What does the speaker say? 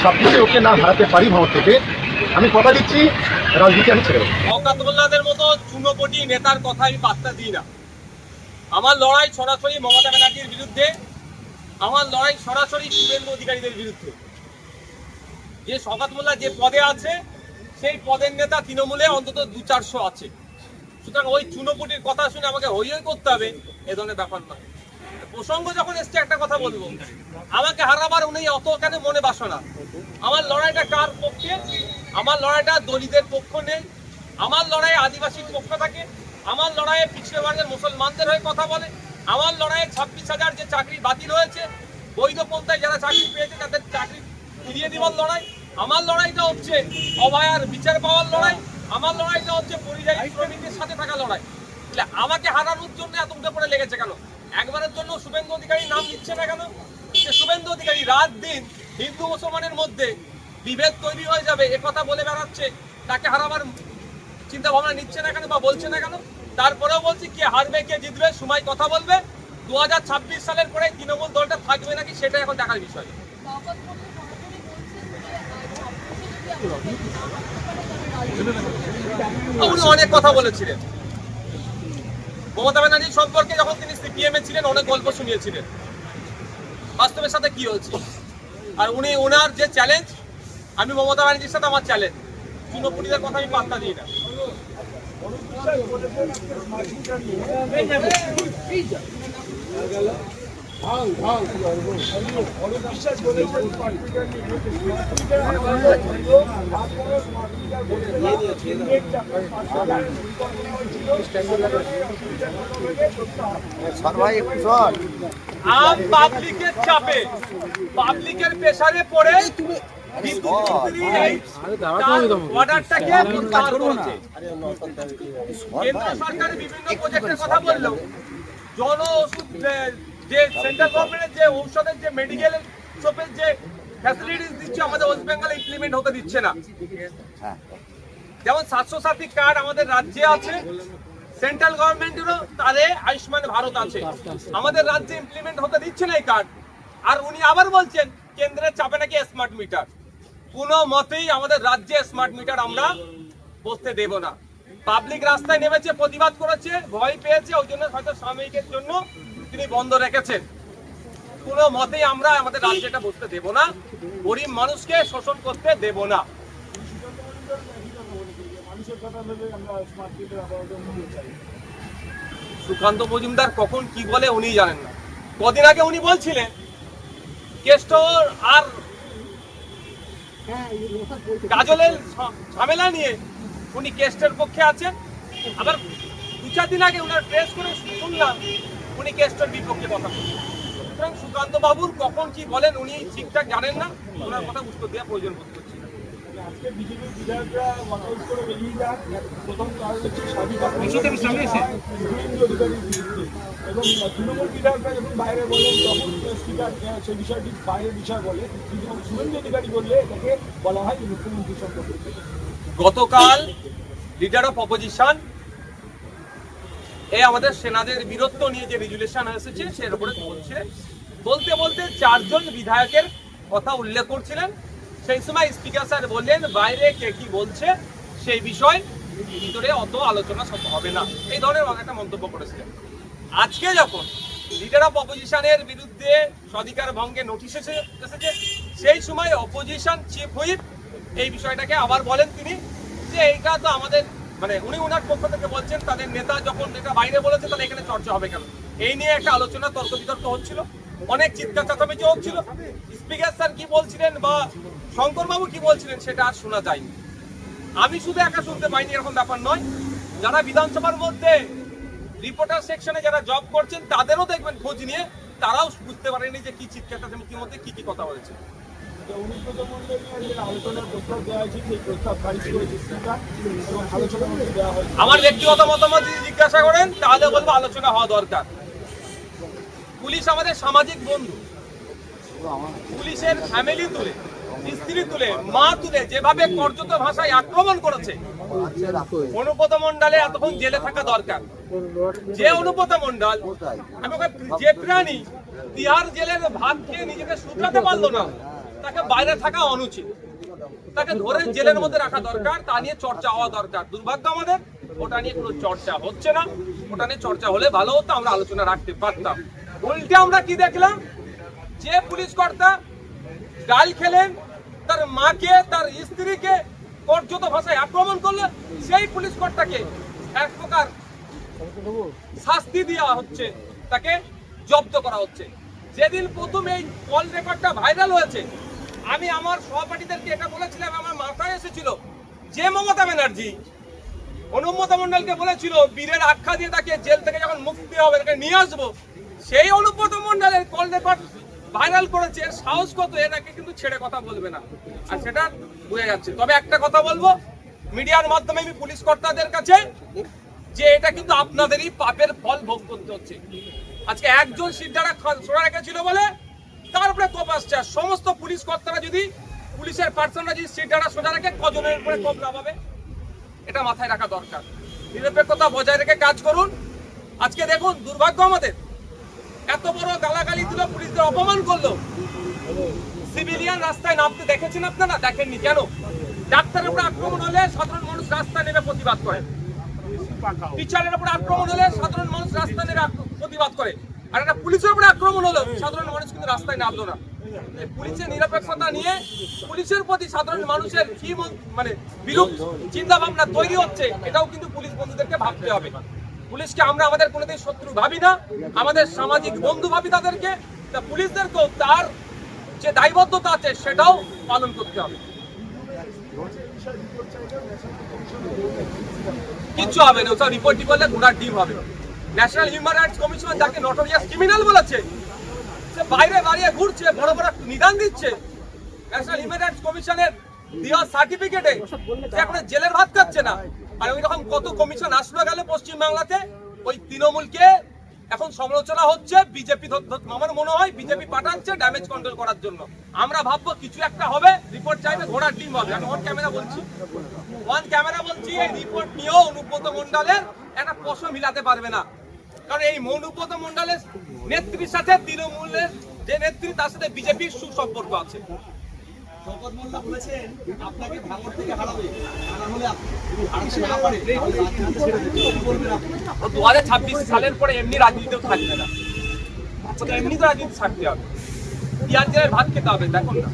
ছাব্বিশে ওকে না হারাতে পারি ভারত থেকে। আমি কথা দিচ্ছি, রাজনীতি আমি ছেড়ে দেবো। শওকাত মোল্লাদের মতো চুনোপটি নেতার কথা আমি পাত্তা দিই না। আমার লড়াই সরাসরি মমতা ব্যানার্জির বিরুদ্ধে, আমার লড়াই সরাসরি শুভেন্দু অধিকারীদের বিরুদ্ধে। যে শওকাত মোল্লা যে পদে আছে, সেই পদের নেতা তৃণমূলে অন্তত দু চারশো আছে। সুতরাং ওই চুনোপুটির কথা শুনে আমাকে হই হই করতে হবে, এ ধরনের ব্যাপার নয়। প্রসঙ্গ যখন এসছে, একটা কথা বলব। আমাকে হারাবার উনি অত কেন মনে বাসনা? আমার লড়াইটা কার পক্ষে? আমার লড়াইটা দলিতের পক্ষ নেই। আমার লড়াই আদিবাসীর পক্ষ থাকে। আমার লড়াইয়ে পিছিয়ে বর্গের মুসলমানদের হয়ে কথা বলে। আমার লড়াইয়ে ছাব্বিশ হাজার যে চাকরি বাতিল হয়েছে, বৈধ পন্থায় যারা চাকরি পেয়েছে, তাদের চাকরি ফিরিয়ে দেওয়ার লড়াই। আমার লড়াইটা হচ্ছে অভয়ার বিচার পাওয়ার লড়াই। আমার লড়াইটা হচ্ছে পরিযায়ী শ্রমিকদের সাথে থাকা লড়াই। আমাকে হারানোর জন্য এত উঠে পড়ে লেগেছে কেন? একবারের জন্য শুভেন্দু অধিকারী নাম নিচ্ছে না কেন? যে শুভেন্দু অধিকারী রাত দিন হিন্দু মুসলমানের মধ্যে বিভেদ তৈরি হয়ে যাবে কথা বলে বেড়াচ্ছে তাকে হারাবার চিন্তা ভাবনা নিচ্ছে না কেন বা বলছে না কেন? তারপরেও বলছি কে হারবে কে জিতবে সময় কথা বলবে। দু হাজার ছাব্বিশ সালের পরে তৃণমূল দলটা থাকবে নাকি সেটা এখন দেখার বিষয়। উনি অনেক কথা বলেছিলেন। মমতা ব্যানার্জি সম্পর্কে যখন তিনি সিপিএম এ ছিলেন, অনেক গল্প শুনিয়েছিলেন। বাস্তবের সাথে কি হয়েছে? আর উনি ওনার যে চ্যালেঞ্জ আমি মমতা ব্যানার্জির সাথে আমার চ্যালেঞ্জ চুনপুটিদের কথা আমি পাত্তা দিই না। আম পাবলিকের চাপে পাবলিকের প্রেসারে পড়ে অর্ডারটাকে প্রত্যাহার করেছে। কেন্দ্র সরকার বিভিন্ন প্রজেক্টের কথা বলল। জন ওষুধ যে সেন্ট্রাল গভর্নমেন্টের যে ঔষধের যে মেডিকেল শপের যে ফ্যাসিলিটিস দিচ্ছে আমাদের ওয়েস্ট বেঙ্গলে ইমপ্লিমেন্ট হতে দিচ্ছে না। যেমন স্বাস্থ্য সাথী কার্ড আমাদের রাজ্যে আছে সেন্ট্রাল গভর্নমেন্টেরও তারে আয়ুষ্মান ভারত আছে। আমাদের রাজ্যে ইমপ্লিমেন্ট হতে দিচ্ছে না এই কার্ড আর উনি আবার বলছেন কেন্দ্রের চাপে নাকি স্মার্ট মিটার কোনো মতেই আমাদের রাজ্যে স্মার্ট মিটার আমরা বসতে দেব না। পাবলিক রাস্তায় নেমেছে প্রতিবাদ করেছে ভয় পেয়েছে ওই জন্য হয়তো সাময়িকের জন্য তিনি বন্ধ রেখেছেন। কোনো মতেই আমরা আমাদের রাজ্যটা বসতে দেব না। গরিব মানুষকে শোষণ করতে দেব না। সুকান্ত মজুমদার কখন কি বলে উনি জানেন না। কদিন আগে উনি বলছিলেন কেষ্টর আর কাজলের ঝামেলা নিয়ে উনি কেস্টের পক্ষে আছেন। আবার দু চার দিন আগে উনার প্রেস করে শুনলাম উনি কেস্টের বিপক্ষে কথা বলছেন। সুতরাং সুকান্ত বাবুর কখন কি বলেন উনি ঠিকঠাক জানেন না, ওনার কথা উত্তর দেওয়া প্রয়োজন বোধ করছি এবং বিধায়করা যখন বাইরে বলেন, তখন সেই বিষয়টি বাইরের বিষয় বলে শুভেন্দু অধিকারী বললে এটাকে বলা হয় মুখ্যমন্ত্রী সম্পর্কে গতকাল লিডার অফ অপোজিশন এই আমাদের সেনাদের বীরত্ব নিয়ে যে রেজুলেশন এসেছে, সের উপরে বলছে বলতে বলতে চারজন বিধায়কের কথা উল্লেখ করছিলেন। সেই সময় স্পিকার স্যার বললেন, বাইরে কে কি বলছে সেই বিষয় ভিতরে অত আলোচনা সব হবে না। এই ধরনের একটা মন্তব্য করেছিলেন। আজকে যখন লিডার অফ অপোজিশনের বিরুদ্ধে স্বাধিকার ভঙ্গে নোটিশ এসেছে, সেই সময় অপোজিশন চিফ হুইপ এই বিষয়টাকে আবার বলেন তিনি যে এইটা তো আমাদের মানে উনি ওনার পক্ষ থেকে বলছেন, তাদের নেতা যখন এটা বাইরে বলেছে, তাহলে এখানে চর্চা হবে কেন? এই নিয়ে একটা আলোচনা তর্ক বিতর্ক হচ্ছিল, অনেক চিৎকার চাচামেচি হচ্ছিল। স্পিকার স্যার কি বলছিলেন বা শঙ্করবাবু কি বলছিলেন সেটা আর শোনা যায়নি। আমি শুধু একা শুনতে পাইনি, এরকম ব্যাপার নয়। যারা বিধানসভার মধ্যে রিপোর্টার সেকশনে যারা জব করছেন, তাদেরও দেখবেন খোঁজ নিয়ে, তারাও বুঝতে পারেনি যে কি চিৎকার চাচামেচির মধ্যে কি কি কথা হয়েছে আমার ব্যক্তিগত মতামত যদি জিজ্ঞাসা করেন, তাহলে বলব আলোচনা হওয়া দরকার। পুলিশ আমাদের সামাজিক বন্ধু। পুলিশের ফ্যামিলি তুলে, স্ত্রী তুলে, মা তুলে, যেভাবে কর্যত ভাষায় আক্রমণ করেছে অনুপত মন্ডলে এতক্ষণ জেলে থাকা দরকার। যে অনুপত মন্ডল আমি যে প্রাণী, তিহার জেলের ভাত খেয়ে নিজেকে শুধরাতে পারল না তাকে বাইরে থাকা অনুচিত। তাকে ধরে জেলের মধ্যে রাখা দরকার, তা নিয়ে চর্চা হওয়া দরকার। দুর্ভাগ্য আমাদের, ওটা নিয়ে কোনো চর্চা হচ্ছে না। ওটা নিয়ে চর্চা হলে ভালো হতো, আমরা আলোচনা রাখতে পারতাম। উল্টে আমরা কি দেখলাম? যে পুলিশ কর্তা গাল খেলেন, তার মাকে, তার স্ত্রীকে কর্যত ভাষায় আক্রমণ করলে, সেই পুলিশ কর্তাকে এক প্রকার শাস্তি দেওয়া হচ্ছে, তাকে জব্দ করা হচ্ছে। যেদিন প্রথম এই কল রেকর্ডটা ভাইরাল হয়েছে আমি আমার সহপাঠীদেরকে এটা বলেছিলাম, আমার মাথায় এসেছিল। যে মমতা ব্যানার্জি অনুব্রত মন্ডলকে বলেছিল, বীরের আখ্যা দিয়ে তাকে জেল থেকে যখন মুক্তি হবে, তাকে নিয়ে আসব। সেই অনুব্রত মন্ডলের কল রেকর্ড ভাইরাল করেছে সাহস কত এটাকে কিন্তু ছেড়ে কথা বলবে না। আর সেটা বোঝা যাচ্ছে। তবে একটা কথা বলব, মিডিয়ার মাধ্যমে আমি পুলিশ কর্তাদের কাছে যে এটা কিন্তু আপনাদেরই পাপের ফল ভোগ করতে হচ্ছে। আজকে একজন সিদ্ধারা সোনা রেখেছিল বলে তারপরে কোপ আসছে। আর সমস্ত পুলিশ কর্তারা যদি পুলিশের পার্সনরা যদি সিদ্ধারা সোজা রেখে কজনের উপরে কোপ লাভাবে এটা মাথায় রাখা দরকার। নিরপেক্ষতা বজায় রেখে কাজ করুন। আজকে দেখুন দুর্ভাগ্য আমাদের। এত বড় গালাগালি দিল পুলিশদের অপমান করল। সিভিলিয়ান রাস্তায় নামতে দেখেছেন আপনারা? দেখেননি কেন? ডাক্তারের উপরে আক্রমণ হলে সাধারণ মানুষ রাস্তায় নেমে প্রতিবাদ করে। টিচারের উপরে আক্রমণ হলে সাধারণ মানুষ রাস্তায় নেমে প্রতিবাদ করে। আর একটা পুলিশের উপরে আক্রমণ হলো। সাধারণ মানুষ কিন্তু রাস্তায় নামলো না। পুলিশের নিরপেক্ষতা নিয়ে পুলিশের প্রতি সাধারণ মানুষের কি মানে বিরূপ চিন্তা ভাবনা তৈরি হচ্ছে, এটাও কিন্তু পুলিশ বন্ধুদেরকে ভাবতে হবে। পুলিশকে আমরা আমাদের কোনোদিন শত্রু ভাবি না, আমাদের সামাজিক বন্ধু ভাবি তাদেরকে, তা পুলিশদেরকেও তার যে দায়বদ্ধতা আছে সেটাও পালন করতে হবে। কিচ্ছু হবে না, ওসব রিপোর্ট করলে ঘোড়ার ডিম হবে। ন্যাশনাল হিউম্যান রাইটস কমিশন যাকে নটোরিয়াস ক্রিমিনাল বলেছে। সে বাইরে দাঁড়িয়ে ঘুরছে, বড় বড় নিদান দিচ্ছে। ন্যাশনাল হিউম্যান রাইটস কমিশনের দেওয়া সার্টিফিকেটে সে এখন জেলের ভাত খাচ্ছে না। আর ওই রকম কত কমিশন আসলো গেল পশ্চিমবাংলাতে, ওই তৃণমূলকে। এখন সমালোচনা হচ্ছে বিজেপি আমার মনে হয় বিজেপি পাঠাচ্ছে ড্যামেজ কন্ট্রোল করার জন্য। আমরা ভাববো কিছু একটা হবে রিপোর্ট চাইবে, ঘোড়ার ডিম হবে। আমি অন ক্যামেরা বলছি। ওয়ান ক্যামেরা বলছি, এই রিপোর্ট নিয়েও অনুব্রত মন্ডলের একটা প্রশ্ন মিলাতে পারবে না। কারণ এই অনুব্রত মন্ডলের নেত্রীর সাথে তৃণমূলের যে নেত্রী তার সাথে বিজেপির সুসম্পর্ক আছে। দু হাজার ছাব্বিশ সালের পরে এমনি রাজনীতিও থাকবে না। এমনি তো রাজনীতি ছাড়তে হবে। পিয়াজ ভাত খেতে হবে দেখুন না।